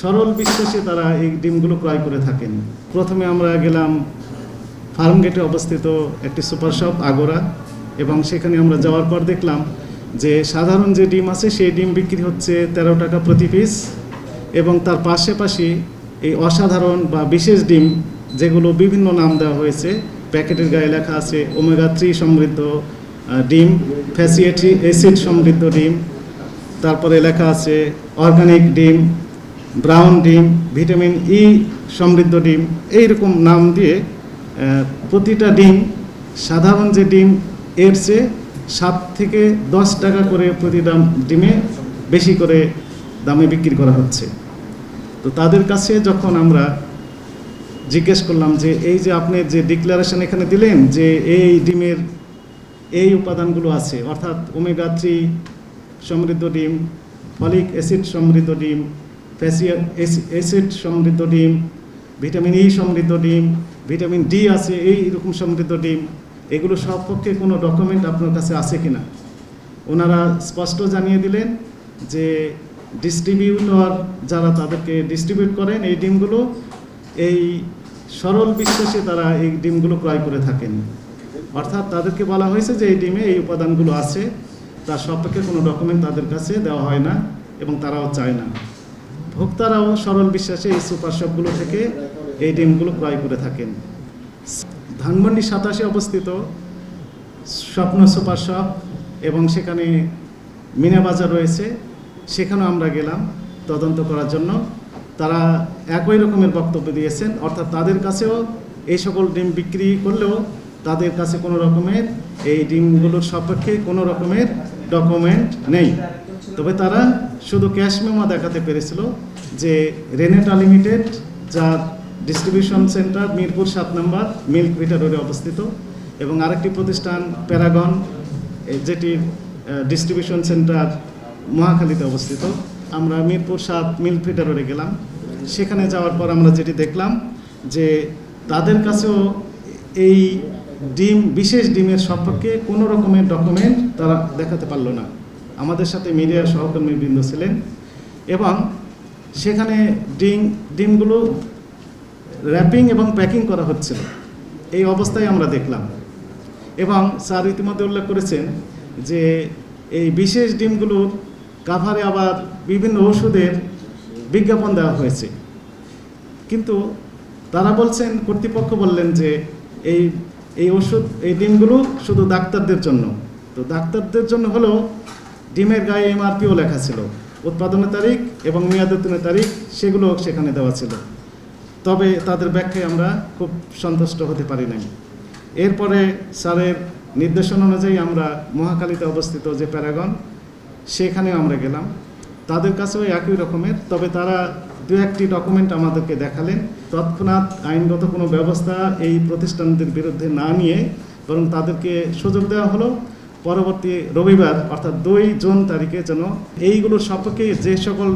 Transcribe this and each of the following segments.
সরল বিশ্বাসে তারা এই ডিমগুলো ক্রয় করে থাকেন। প্রথমে আমরা গেলাম ফার্ম গেটে অবস্থিত একটি সুপার শপ, আগোরা, এবং সেখানে আমরা যাওয়ার পর দেখলাম যে সাধারণ যে ডিম আছে, সেই ডিম বিক্রি হচ্ছে তেরো টাকা প্রতি পিস এবং তার পাশাপাশি এই অসাধারণ বা বিশেষ ডিম, যেগুলো বিভিন্ন নাম দেওয়া হয়েছে, প্যাকেটের গায়ে লেখা আছে ওমেগা থ্রি সমৃদ্ধ ডিম, ফ্যাসিয়েটি অ্যাসিড সমৃদ্ধ ডিম, তারপরে লেখা আছে অর্গানিক ডিম ব্রাউন ডিম ভিটামিন ই সমৃদ্ধ ডিম, এইরকম নাম দিয়ে প্রতিটা ডিম, সাধারণ যে ডিম, এর চেয়ে সাত থেকে দশ টাকা করে প্রতি দাম ডিমে বেশি করে দামে বিক্রি করা হচ্ছে। তো তাদের কাছে যখন আমরা জিজ্ঞেস করলাম যে, এই যে আপনি যে ডিক্লারেশন এখানে দিলেন যে এই ডিমের এই উপাদানগুলো আছে, অর্থাৎ ওমেগা থ্রি সমৃদ্ধ ডিম ফলিক অ্যাসিড সমৃদ্ধ ডিম ফ্যাসিয়া অ্যাসিড সমৃদ্ধ ডিম ভিটামিন ই সমৃদ্ধ ডিম ভিটামিন ডি আছে, এই রকম সমৃদ্ধ ডিম, এগুলো সব পক্ষে কোনো ডকুমেন্ট আপনার কাছে আছে কিনা? ওনারা স্পষ্ট জানিয়ে দিলেন যে ডিস্ট্রিবিউটর যারা তাদেরকে ডিস্ট্রিবিউট করেন এই ডিমগুলো, এই সরল বিশ্বাসে তারা এই ডিমগুলো ক্রয় করে থাকেন। অর্থাৎ তাদেরকে বলা হয়েছে যে এই ডিমে এই উপাদানগুলো আছে তার সপক্ষে কোনো ডকুমেন্ট তাদের কাছে দেওয়া হয় না এবং তারাও চায় না। ভোক্তারাও সরল বিশ্বাসে এই সুপার শপগুলো থেকে এই ডিমগুলো ক্রয় করে থাকেন। ধানমন্ডি সাতাশে অবস্থিত স্বপ্ন সুপার শপ এবং সেখানে মিনা বাজার রয়েছে, সেখানেও আমরা গেলাম তদন্ত করার জন্য। তারা একই রকমের বক্তব্য দিয়েছেন, অর্থাৎ তাদের কাছেও এই সকল ডিম বিক্রি করলেও তাদের কাছে কোনো রকমের এই ডিমগুলোর সপক্ষে কোনো রকমের ডকুমেন্ট নেই। তবে তারা শুধু ক্যাশ মেমো দেখাতে পেরেছিল যে রেনেটা লিমিটেড যার ডিস্ট্রিবিউশন সেন্টার মিরপুর সাত নম্বর মিল্ক ভিটা রোডে অবস্থিত, এবং আরেকটি প্রতিষ্ঠান প্যারাগন যেটির ডিস্ট্রিবিউশন সেন্টার মহাখালীতে অবস্থিত। আমরা মিরপুর সাত মিল্ক ভিটা রোডে গেলাম। সেখানে যাওয়ার পর আমরা যেটি দেখলাম যে তাদের কাছেও এই ডিম, বিশেষ ডিমের সম্পর্কে কোনো রকমের ডকুমেন্ট তারা দেখাতে পারল না। আমাদের সাথে মিডিয়ার সহকর্মীবৃন্দ ছিলেন এবং সেখানে ডিম, ডিমগুলো র্যাপিং এবং প্যাকিং করা হচ্ছিল। এই অবস্থায় আমরা দেখলাম। এবং স্যার ইতিমধ্যে উল্লেখ করেছেন যে এই বিশেষ ডিমগুলোর কাভারে আবার বিভিন্ন ওষুধের বিজ্ঞাপন দেওয়া হয়েছে। কিন্তু তারা বলছেন, কর্তৃপক্ষ বললেন যে এই এই ওষুধ, এই ডিমগুলো শুধু ডাক্তারদের জন্য। তো ডাক্তারদের জন্য হলেও ডিমের গায়ে এমআরপিও লেখা ছিল। উৎপাদনের তারিখ এবং মেয়াদোত্তীর্ণের তারিখ সেগুলো সেখানে দেওয়া ছিল। তবে তাদের ব্যাখ্যায় আমরা খুব সন্তুষ্ট হতে পারি নাই। এরপরে স্যারের নির্দেশনা অনুযায়ী আমরা মহাকালীতে অবস্থিত যে প্যারাগন, সেখানেও আমরা গেলাম। তাদের কাছেও একই রকমের, তবে তারা দু একটি ডকুমেন্ট আমাদেরকে দেখালেন। তৎক্ষণাৎ আইনগত কোনো ব্যবস্থা এই প্রতিষ্ঠানদের বিরুদ্ধে না নিয়ে বরং তাদেরকে সুযোগ দেওয়া হলো। পরবর্তী রবিবার, অর্থাৎ দুই জুন তারিখে যেন এইগুলোর সপক্ষে যে সকল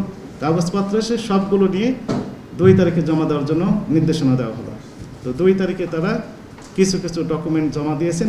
কাগজপত্র আছে, সবগুলো নিয়ে দুই তারিখে জমা দেওয়ার জন্য নির্দেশনা দেওয়া হলো। তো দুই তারিখে তারা কিছু কিছু ডকুমেন্ট জমা দিয়েছেন।